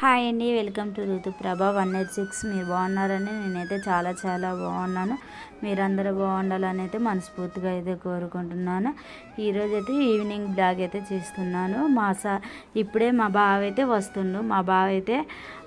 Hi అండి welcome to Ruthuprabha one eight six. మీరు బాగున్నారని నేనైతే చాలా చాలా బాగున్నాను. మీరందరూ బాగుండాలని అయితే మనస్ఫూర్తిగా అయితే కోరుకుంటున్నాను. ఈరోజు అయితే ఈవినింగ్ బ్లాగ్ అయితే చేస్తున్నాను. మా సా ఇప్పుడే మా బావ అయితే వస్తుండు. మా బావ అయితే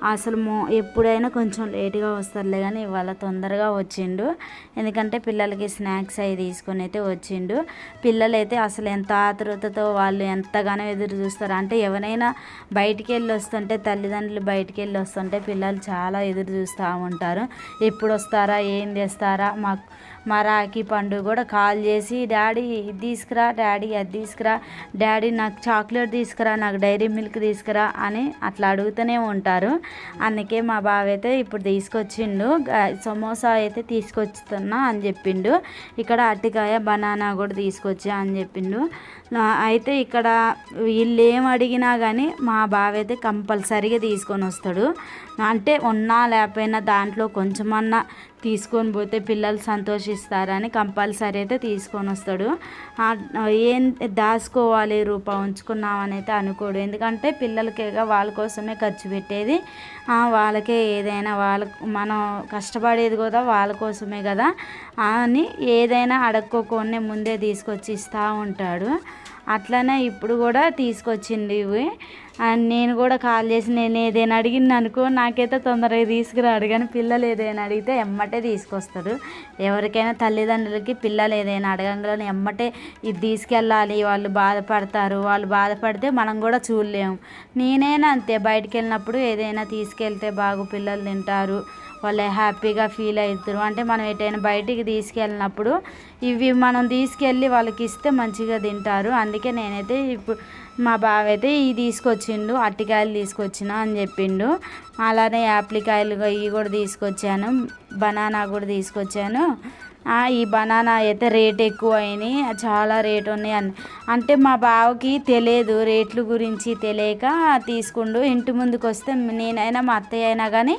అసలు మో ఎప్పుడైనా కొంచెం లేట్గా వస్తారులే కానీ ఇవాళ తొందరగా వచ్చిండు. ఎందుకంటే పిల్లలకి స్నాక్స్ అవి తీసుకొని అయితే వచ్చిండు. పిల్లలైతే అసలు ఎంత ఆతృతతో వాళ్ళు ఎంతగానో ఎదురు చూస్తారు. అంటే ఎవరైనా బయటికి వెళ్ళి వస్తుంటే తల్లిదండ్రులు బయటికి వెళ్ళి వస్తుంటే పిల్లలు చాలా ఎదురు చూస్తూ ఉంటారు. ఎప్పుడు వస్తారా? ఏం చేస్తారా? మాకు మా రాఖీ పండుగ కూడా కాల్ చేసి డాడీ ఇది తీసుకురా డాడీ అది తీసుకురా డాడీ నాకు చాక్లెట్ తీసుకురా నాకు డైరీ మిల్క్ తీసుకురా అని అట్లా అడుగుతూనే ఉంటారు. అందుకే మా బావ అయితే ఇప్పుడు తీసుకొచ్చిండు. సమోసా అయితే తీసుకొచ్చుతున్నా అని చెప్పిండు. ఇక్కడ అట్టికాయ బనానా కూడా తీసుకొచ్చా అని చెప్పిండు. నా- అయితే ఇక్కడ వీళ్ళు ఏం అడిగినా కానీ మా బావ అయితే కంపల్సరీగా తీసుకొని వస్తాడు. అంటే ఉన్నా లేకపోయినా దాంట్లో కొంచెమన్నా తీసుకొని పోతే పిల్లలు సంతోషిస్తారని కంపల్సరీ అయితే తీసుకొని వస్తాడు. ఏం దాచుకోవాలి రూపా? ఉంచుకున్నామని అయితే అనుకోడు. ఎందుకంటే పిల్లలకేగా వాళ్ళ కోసమే ఖర్చు పెట్టేది. వాళ్ళకే ఏదైనా వాళ్ళ మనం కష్టపడేది కూడా వాళ్ళ కోసమే కదా అని ఏదైనా అడక్కోకుండా ముందే తీసుకొచ్చి ఇస్తూ ఉంటాడు. అట్లనే ఇప్పుడు కూడా తీసుకొచ్చింది ఇవి. అండ్ నేను కూడా కాల్ చేసి నేను ఏదైనా అడిగింది అనుకో నాకైతే తొందరగా తీసుకురాడు. కానీ పిల్లలు ఏదైనా అడిగితే ఎమ్మటే తీసుకొస్తాడు. ఎవరికైనా తల్లిదండ్రులకి పిల్లలు ఏదైనా అడగంగానే ఎమ్మటే ఇది తీసుకెళ్ళాలి వాళ్ళు బాధపడతారు. వాళ్ళు బాధపడితే మనం కూడా చూడలేము. నేనైనా అంతే బయటికి వెళ్ళినప్పుడు ఏదైనా తీసుకెళ్తే బాగు పిల్లలు తింటారు. వాళ్ళు హ్యాపీగా ఫీల్ అవుతారు. అంటే మనం ఎటైనా బయటికి తీసుకెళ్ళినప్పుడు ఇవి మనం తీసుకెళ్ళి వాళ్ళకి ఇస్తే మంచిగా తింటారు. అందుకే నేనైతే ఇప్పుడు మా బావ అయితే ఇవి తీసుకొచ్చిండు అట్టికాయలు తీసుకొచ్చిన అని చెప్పిండు. అలానే యాప్లికాయలు ఇవి కూడా తీసుకొచ్చాను బనానా కూడా తీసుకొచ్చాను. ఈ బనానా అయితే రేట్ ఎక్కువ అయినాయి చాలా రేట్ ఉన్నాయి అని. అంటే మా బావకి తెలియదు రేట్లు గురించి తెలియక తీసుకుండు. ఇంటి ముందుకు వస్తే నేనైనా మా అత్తయ్య అయినా కానీ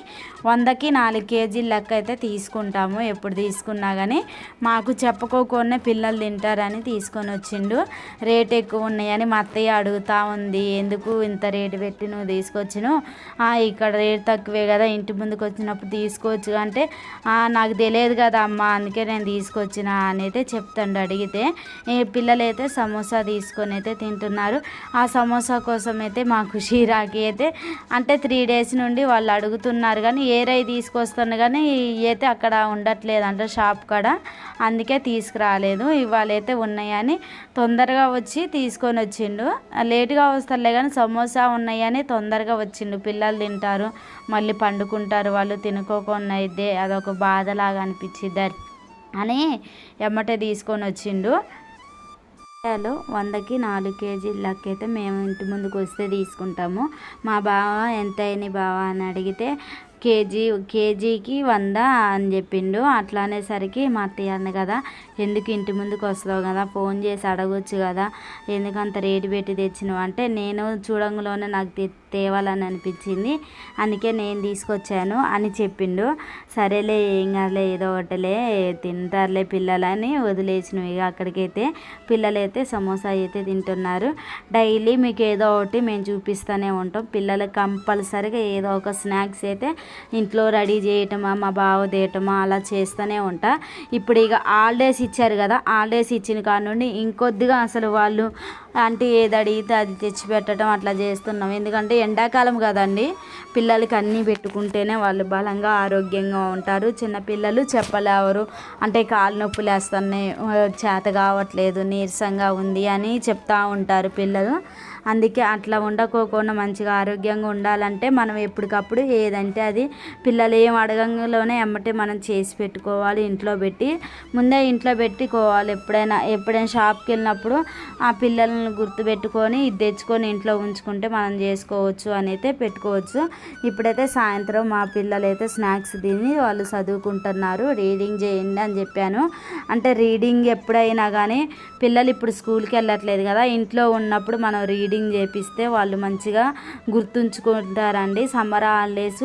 వందకి నాలుగు కేజీల లెక్క అయితే తీసుకుంటాము ఎప్పుడు తీసుకున్నా కానీ మాకు చెప్పుకోకుండా పిల్లలు తింటారని తీసుకొని వచ్చిండు. రేట్ ఎక్కువ ఉన్నాయని మా అత్తయ్య అడుగుతా ఉంది ఎందుకు ఇంత రేటు పెట్టి నువ్వు తీసుకొచ్చిను? "ఆ, ఇక్కడ రేట్ తక్కువే కదా ఇంటి ముందుకు వచ్చినప్పుడు తీసుకోవచ్చు అంటే. నాకు తెలియదు కదా అమ్మ అందుకే నేను తీసుకొచ్చిన అని అయితే చెప్తాడు. అడిగితే ఈ పిల్లలు అయితే సమోసా తీసుకొని అయితే తింటున్నారు ఆ సమోసా కోసం అయితే మాకు షీరాకి అయితే. అంటే త్రీ డేస్ నుండి వాళ్ళు అడుగుతున్నారు కానీ ఏ రై తీసుకొస్తాను కానీ అయితే అక్కడ ఉండట్లేదు అంటే షాప్ కాడ. అందుకే తీసుకురాలేదు. ఇవాళైతే ఉన్నాయని తొందరగా వచ్చి తీసుకొని వచ్చిండు. లేటుగా వస్తారులే కానీ సమోసా ఉన్నాయని తొందరగా వచ్చిండు. పిల్లలు తింటారు మళ్ళీ పండుకుంటారు వాళ్ళు తినుకోకుండా అయితే అదొక బాధలాగా అనిపించింది అని ఎమ్మటే తీసుకొని వచ్చిండు. కూరగాయలు వందకి నాలుగు కేజీల లెక్క అయితే మేము ఇంటి ముందుకు వస్తే తీసుకుంటాము. మా బావ ఎంత అయినాయి బావ అని అడిగితే కేజీ కేజీకి వంద అని చెప్పిండు. అట్లా అనేసరికి మా అత్తయ్య అంది కదా ఎందుకు ఇంటి ముందుకు వస్తావు కదా ఫోన్ చేసి అడగొచ్చు కదా ఎందుకు అంత రేటు పెట్టి తెచ్చినావు? అంటే నేను చూడంలోనే నాకు తె- తేవాలని అనిపించింది. అందుకే నేను తీసుకొచ్చాను అని చెప్పిండు. సరేలే ఏం కాదులే ఏదో ఒకటిలే తింటారులే పిల్లలని వదిలేసినవి ఇక అక్కడికైతే. పిల్లలైతే సమోసా అయితే తింటున్నారు. డైలీ మీకు ఏదో ఒకటి మేము చూపిస్తూనే ఉంటాం. పిల్లలకి కంపల్సరిగా ఏదో ఒక స్నాక్స్ అయితే ఇంట్లో రెడీ చేయటమా మా బావ తేయటమా అలా చేస్తూనే ఉంటా. ఇప్పుడు ఇక హాలిడేస్ ఇచ్చారు కదా హాలిడేస్ ఇచ్చిన కాడ నుండి ఇంకొద్దిగా అసలు వాళ్ళు అంటే ఏది అడిగితే అది తెచ్చి పెట్టడం అట్లా చేస్తున్నాం. ఎందుకంటే ఎండాకాలం కదండి పిల్లలకి అన్నీ పెట్టుకుంటేనే వాళ్ళు బలంగా ఆరోగ్యంగా ఉంటారు. చిన్నపిల్లలు చెప్పలేవరు. అంటే కాలు నొప్పులు వేస్తున్నాయి చేత కావట్లేదు నీరసంగా ఉంది అని చెప్తా ఉంటారు పిల్లలు. అందుకే అట్లా ఉండకోకుండా మంచిగా ఆరోగ్యంగా ఉండాలంటే మనం ఎప్పటికప్పుడు ఏదంటే అది పిల్లలు ఏం అడగంలోనే ఎమ్మటే మనం చేసి పెట్టుకోవాలి ఇంట్లో పెట్టి. ముందే ఇంట్లో పెట్టుకోవాలి. ఎప్పుడైనా ఎప్పుడైనా షాప్కి వెళ్ళినప్పుడు ఆ పిల్లల్ని గుర్తుపెట్టుకొని ఇది తెచ్చుకొని ఇంట్లో ఉంచుకుంటే మనం చేసుకోవచ్చు అని అయితే పెట్టుకోవచ్చు. ఇప్పుడైతే సాయంత్రం మా పిల్లలు అయితే స్నాక్స్ తిని వాళ్ళు చదువుకుంటున్నారు. రీడింగ్ చేయండి అని చెప్పాను. అంటే రీడింగ్ ఎప్పుడైనా కానీ పిల్లలు ఇప్పుడు స్కూల్కి వెళ్ళట్లేదు కదా ఇంట్లో ఉన్నప్పుడు మనం రీడింగ్ రీడింగ్ చేపిస్తే వాళ్ళు మంచిగా గుర్తుంచుకుంటారండి. సమ్మర్ హాలిడేస్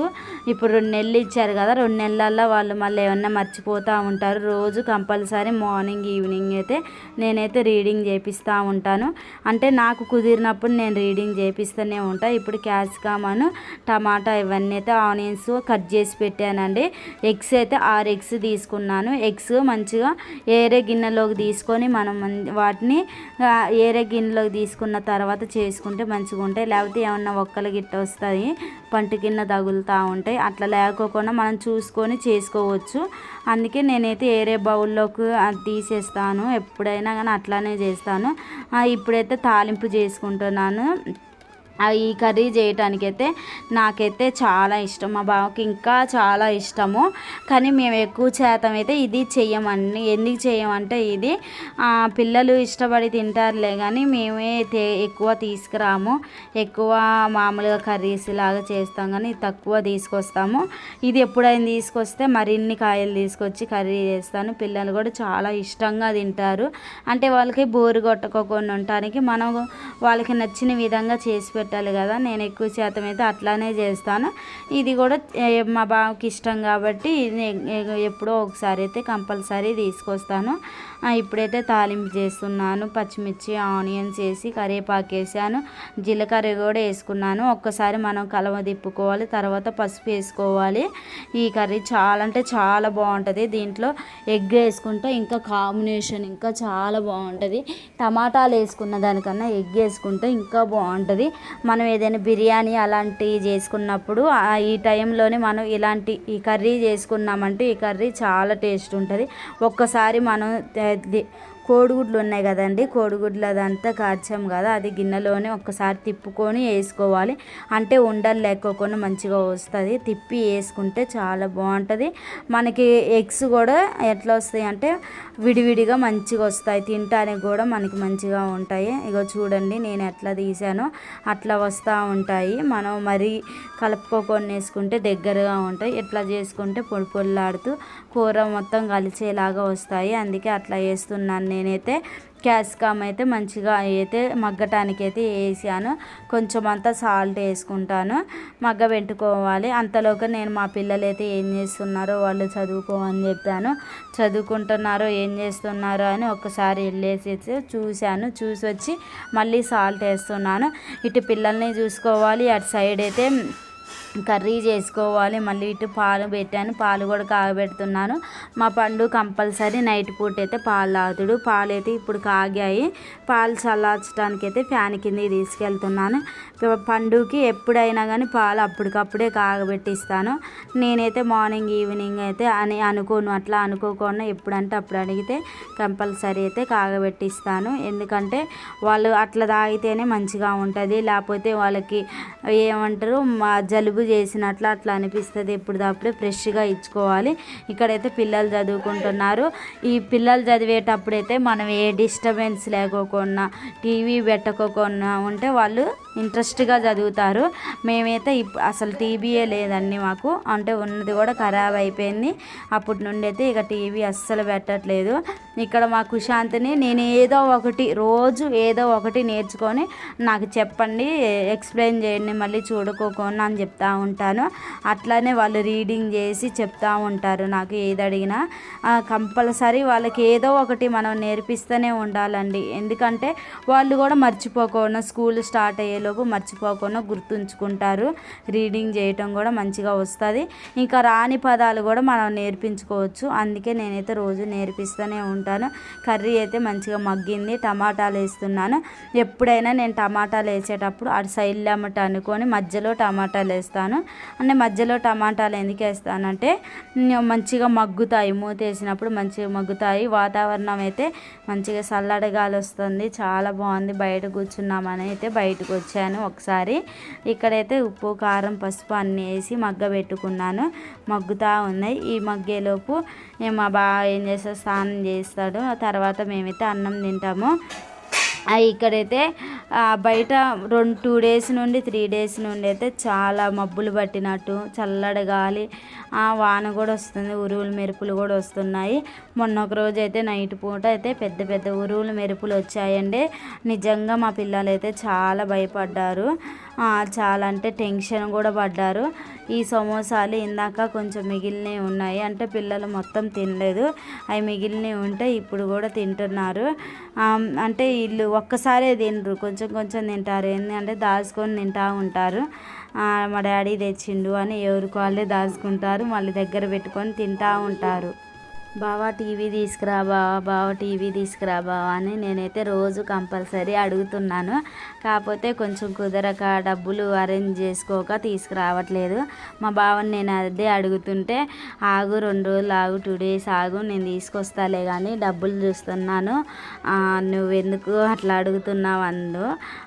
ఇప్పుడు రెండు నెలలు ఇచ్చారు కదా రెండు నెలల్లో వాళ్ళు మళ్ళీ ఏమన్నా మర్చిపోతూ ఉంటారు. రోజు కంపల్సరీ మార్నింగ్ ఈవినింగ్ అయితే నేనైతే రీడింగ్ చేపిస్తూ ఉంటాను. అంటే నాకు కుదిరినప్పుడు నేను రీడింగ్ చేపిస్తూనే ఉంటాను ఇప్పుడు క్యాప్సికమ్ అను టమాటా ఇవన్నీ అయితే ఆనియన్స్ కట్ చేసి పెట్టానండి. ఎగ్స్ అయితే ఆరు ఎగ్స్ తీసుకున్నాను. ఎగ్స్ మంచిగా ఏరే గిన్నెలోకి తీసుకొని మనం వాటిని ఏరే గిన్నెలోకి తీసుకున్న తర్వాత చేసుకుంటే మంచిగా ఉంటాయి. లేకపోతే ఏమన్నా ఒక్కలు గిట్ట వస్తాయి పంట కింద తగులుతూ ఉంటాయి. అట్లా లేకోకుండా మనం చూసుకొని చేసుకోవచ్చు. అందుకే నేనైతే ఏరే బౌల్లోకి అది తీసేస్తాను. ఎప్పుడైనా కానీ అట్లానే చేస్తాను. ఇప్పుడైతే తాలింపు చేసుకుంటున్నాను. ఈ కర్రీ చేయటానికైతే నాకైతే చాలా ఇష్టం. మా బావకి ఇంకా చాలా ఇష్టము. కానీ మేము ఎక్కువ శాతం అయితే ఇది చెయ్యమండి. ఎందుకు చేయమంటే ఇది పిల్లలు ఇష్టపడి తింటారులే కానీ మేమే తే ఎక్కువ తీసుకురాము. ఎక్కువ మామూలుగా కర్రీస్ లాగా చేస్తాం కానీ తక్కువ తీసుకొస్తాము. ఇది ఎప్పుడైనా తీసుకొస్తే మరిన్ని కాయలు తీసుకొచ్చి కర్రీ చేస్తాను. పిల్లలు కూడా చాలా ఇష్టంగా తింటారు. అంటే వాళ్ళకి బోరు కొట్టకోకుండా ఉండటానికి మనం వాళ్ళకి నచ్చిన విధంగా చేసి పెట్టాలి కదా నేను ఎక్కువ శాతం అయితే అట్లానే చేస్తాను. ఇది కూడా మా బావకి ఇష్టం కాబట్టి ఇది ఎప్పుడో ఒకసారి అయితే కంపల్సరీ తీసుకొస్తాను. ఇప్పుడైతే తాలింపు చేస్తున్నాను పచ్చిమిర్చి ఆనియన్స్ వేసి కరివేపాకు వేసాను జీలకర్ర కూడా వేసుకున్నాను. ఒక్కసారి మనం కలవ తిప్పుకోవాలి తర్వాత పసుపు వేసుకోవాలి. ఈ కర్రీ చాలా అంటే చాలా బాగుంటుంది. దీంట్లో ఎగ్ వేసుకుంటే ఇంకా కాంబినేషన్ ఇంకా చాలా బాగుంటుంది. టమాటాలు వేసుకున్న దానికన్నా ఎగ్ వేసుకుంటే ఇంకా బాగుంటుంది. మనం ఏదైనా బిర్యానీ అలాంటివి చేసుకున్నప్పుడు ఈ టైంలోనే మనం ఇలాంటి ఈ కర్రీ చేసుకున్నామంటే ఈ కర్రీ చాలా టేస్ట్ ఉంటుంది. ఒక్కసారి మనం తే- ది- కోడిగుడ్లు ఉన్నాయి కదండి. కోడిగుడ్లు అదంతా కాచాం కదా. అది గిన్నెలోనే ఒక్కసారి తిప్పుకొని వేసుకోవాలి. అంటే ఉండలు లేకోకుండా మంచిగా వస్తుంది. తిప్పి వేసుకుంటే చాలా బాగుంటుంది. మనకి ఎగ్స్ కూడా ఎట్లా వస్తాయి అంటే విడివిడిగా మంచిగా వస్తాయి. తినటానికి కూడా మనకి మంచిగా ఉంటాయి. ఇగో చూడండి నేను ఎట్లా తీసానో. అట్లా వస్తూ ఉంటాయి. మనం మరీ కలుపుకోకుండా వేసుకుంటే దగ్గరగా ఉంటాయి. ఇట్లా చేసుకుంటే పొడి పొడిలాడుతూ కూర మొత్తం కలిసేలాగా వస్తాయి. అందుకే అట్లా వేస్తున్నాను నేనైతే క్యాస్కామ్ అయితే మంచిగా అయితే మగ్గటానికి అయితే వేసాను. కొంచెం అంతా సాల్ట్ వేసుకుంటాను. మగ్గ పెట్టుకోవాలి. అంతలోగా నేను మా పిల్లలు అయితే ఏం చేస్తున్నారో వాళ్ళు చదువుకోమని చెప్పాను. చదువుకుంటున్నారో ఏం చేస్తున్నారో అని ఒకసారి వెళ్ళేసి చూశాను. చూసి వచ్చి మళ్ళీ సాల్ట్ వేస్తున్నాను. ఇటు పిల్లల్ని చూసుకోవాలి. అటు సైడ్ అయితే కర్రీ చేసుకోవాలి. మళ్ళీ ఇటు పాలు పెట్టాను. పాలు కూడా కాగబెడుతున్నాను. మా పండు కంపల్సరీ నైట్ పూట అయితే పాలు తాగుతాడు. పాలు అయితే ఇప్పుడు కాగాయి. పాలు చల్లార్చడానికి అయితే ఫ్యాన్ కిందకి తీసుకెళ్తున్నాను. పండుగకి పండుకి ఎప్పుడైనా కానీ పాలు అప్పటికప్పుడే కాగబెట్టిస్తాను. నేనైతే మార్నింగ్ ఈవినింగ్ అయితే అని అనుకోను. అట్లా అనుకోకుండా ఎప్పుడంటే అప్పుడు అడిగితే కంపల్సరీ అయితే కాగబెట్టిస్తాను. ఎందుకంటే వాళ్ళు అట్లా తాగితేనే మంచిగా ఉంటుంది. లేకపోతే వాళ్ళకి ఏమంటారు మా జలుబు చేసినట్లు అట్లా అనిపిస్తుంది. ఎప్పటిదప్పుడే ఫ్రెష్గా ఇచ్చుకోవాలి. ఇక్కడైతే పిల్లలు చదువుకుంటున్నారు. ఈ పిల్లలు చదివేటప్పుడైతే మనం ఏ డిస్టర్బెన్స్ లేకోకుండా టీవీ పెట్టకోకుండా ఉంటే వాళ్ళు ఇంట్రెస్ట్గా చదువుతారు. మేమైతే ఇప్ అసలు టీవీయే లేదండి మాకు. అంటే ఉన్నది కూడా ఖరాబ్ అయిపోయింది. అప్పటి నుండి అయితే ఇక టీవీ అస్సలు పెట్టట్లేదు. ఇక్కడ మా కుశాంతిని నేను ఏదో ఒకటి రోజు ఏదో ఒకటి నేర్చుకొని నాకు చెప్పండి ఎక్స్ప్లెయిన్ చేయండి మళ్ళీ చూడుకోకుండా అని చెప్తా ఉంటాను. అట్లానే వాళ్ళు రీడింగ్ చేసి చెప్తా ఉంటారు నాకు ఏది అడిగినా. కంపల్సరీ వాళ్ళకి ఏదో ఒకటి మనం నేర్పిస్తూనే ఉండాలండి. ఎందుకంటే వాళ్ళు కూడా మర్చిపోకుండా స్కూల్ స్టార్ట్ లోపు మర్చిపోకుండా గుర్తుంచుకుంటారు. రీడింగ్ చేయటం కూడా మంచిగా వస్తుంది. ఇంకా రాని పదాలు కూడా మనం నేర్పించుకోవచ్చు. అందుకే నేనైతే రోజు నేర్పిస్తూనే ఉంటాను. కర్రీ అయితే మంచిగా మగ్గింది. టమాటాలు వేస్తున్నాను. ఎప్పుడైనా నేను టమాటాలు వేసేటప్పుడు అటు సైడ్ లెమ్మట అనుకొని మధ్యలో టమాటాలు వేస్తాను. అంటే మధ్యలో టమాటాలు ఎందుకు వేస్తానంటే మంచిగా మగ్గుతాయి. మూత వేసినప్పుడు మంచిగా మగ్గుతాయి. వాతావరణం అయితే మంచిగా చల్లడగాలు వస్తుంది. చాలా బాగుంది. బయట కూర్చున్నామని అయితే బయటకు వచ్చాను ఒకసారి. ఇక్కడైతే ఉప్పు కారం పసుపు అన్నీ వేసి మగ్గ పెట్టుకున్నాను మగ్గుతా ఉన్నాయి. ఈ మగ్గేలోపు మా బావ ఏం చేస్తాడు? స్నానం చేస్తాడు. తర్వాత మేమైతే అన్నం తింటాము. ఇక్కడైతే బయట రెండు టూ డేస్ నుండి త్రీ డేస్ నుండి అయితే చాలా మబ్బులు పట్టినట్టు చల్లడి గాలి ఆ, వాన కూడా వస్తుంది ఉరువులు మెరుపులు కూడా వస్తున్నాయి. మొన్న ఒక రోజు అయితే నైట్ పూట అయితే పెద్ద పెద్ద ఉరువులు మెరుపులు వచ్చాయండి. నిజంగా మా పిల్లలు అయితే చాలా భయపడ్డారు. చాలా అంటే టెన్షన్ కూడా పడ్డారు. ఈ సమోసాలు ఇందాక కొంచెం మిగిలినవి ఉన్నాయి. అంటే పిల్లలు మొత్తం తినలేదు. అవి మిగిలినవి ఉంటే ఇప్పుడు కూడా తింటున్నారు. అంటే వీళ్ళు ఒక్కసారే తినరు. కొంచెం కొంచెం తింటారు. ఏంటంటే దాచుకొని తింటూ ఉంటారు. మా డాడీ తెచ్చిండు అని ఎవరికి వాళ్ళే దాచుకుంటారు మళ్ళీ దగ్గర పెట్టుకొని తింటూ ఉంటారు. బావా టీవీ తీసుకురా బావా బావ టీవీ తీసుకురా బావా అని నేనైతే రోజు కంపల్సరీ అడుగుతున్నాను. కాకపోతే కొంచెం కుదరక డబ్బులు అరేంజ్ చేసుకోక తీసుకురావట్లేదు. మా బావని నేను అదే అడుగుతుంటే ఆగు రెండు రోజులు ఆగు టూ డేస్ ఆగు నేను తీసుకొస్తాలే కానీ డబ్బులు చూస్తున్నాను. నువ్వు నువ్వెందుకు అట్లా అడుగుతున్నావు? అందు.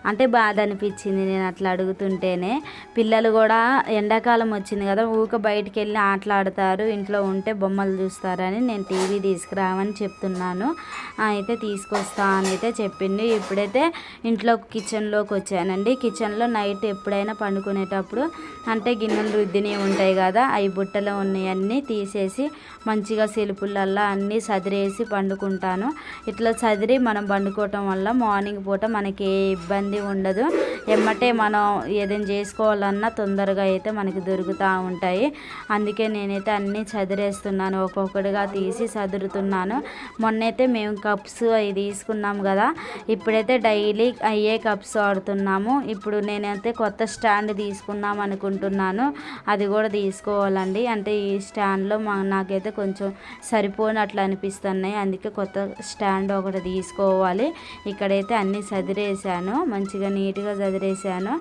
అంటే బాధ అనిపించింది నేను అట్లా అడుగుతుంటేనే. పిల్లలు కూడా ఎండాకాలం వచ్చింది కదా ఊక బయటికి వెళ్ళి ఆటలాడతారు ఇంట్లో ఉంటే బొమ్మలు చూస్తారని నేను టీవీ తీసుకురావని చెప్తున్నాను. అయితే తీసుకొస్తా అని అయితే చెప్పింది ఇప్పుడైతే ఇంట్లో కిచెన్లోకి వచ్చానండి. కిచెన్లో నైట్ ఎప్పుడైనా పండుకునేటప్పుడు అంటే గిన్నెలు రుద్దినవి ఉంటాయి కదా అవి బుట్టలో ఉన్నాయన్నీ తీసేసి మంచిగా సెలుపులల్లా అన్నీ సదిరేసి పండుకుంటాను. ఇట్లా చదిరి మనం పండుకోవటం వల్ల మార్నింగ్ పూట మనకి ఏ ఇబ్బంది ఉండదు. ఎమ్మటే మనం ఏదైనా చేసుకోవాలన్నా తొందరగా అయితే మనకి దొరుకుతూ ఉంటాయి. అందుకే నేనైతే అన్నీ చదిరేస్తున్నాను ఒక్కొక్కటిగా తీసి చదురుతున్నాను మొన్నైతే మేము కప్స్ అవి తీసుకున్నాం కదా. ఇప్పుడైతే డైలీ అయ్యే కప్స్ వాడుతున్నాము. ఇప్పుడు నేనైతే కొత్త స్టాండ్ తీసుకుందాం అనుకుంటున్నాను. అది కూడా తీసుకోవాలండి. అంటే ఈ స్టాండ్లో మా నాకైతే కొంచెం సరిపోనట్లు అనిపిస్తున్నాయి. అందుకే కొత్త స్టాండ్ ఒకటి తీసుకోవాలి. ఇక్కడైతే అన్నీ చదిరేసాను మంచిగా నీట్గా చదిరేశాను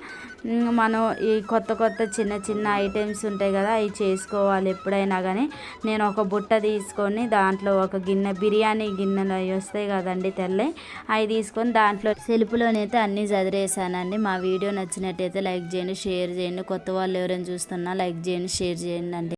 మనం ఈ కొత్త కొత్త చిన్న చిన్న ఐటమ్స్ ఉంటాయి కదా అవి చేసుకోవాలి ఎప్పుడైనా కానీ నేను ఒక బుట్ట తీసుకొని దాంట్లో ఒక గిన్నె బిర్యానీ గిన్నెలు అవి వస్తాయి కదండి తెల్లవి అవి తీసుకొని దాంట్లో సెల్ఫ్లోనైతే అన్నీ చదిరేసానండి. మా వీడియో నచ్చినట్టయితే లైక్ చేయండి షేర్ చేయండి. కొత్త వాళ్ళు ఎవరైనా చూస్తున్నా లైక్ చేయండి షేర్ చేయండి అండి.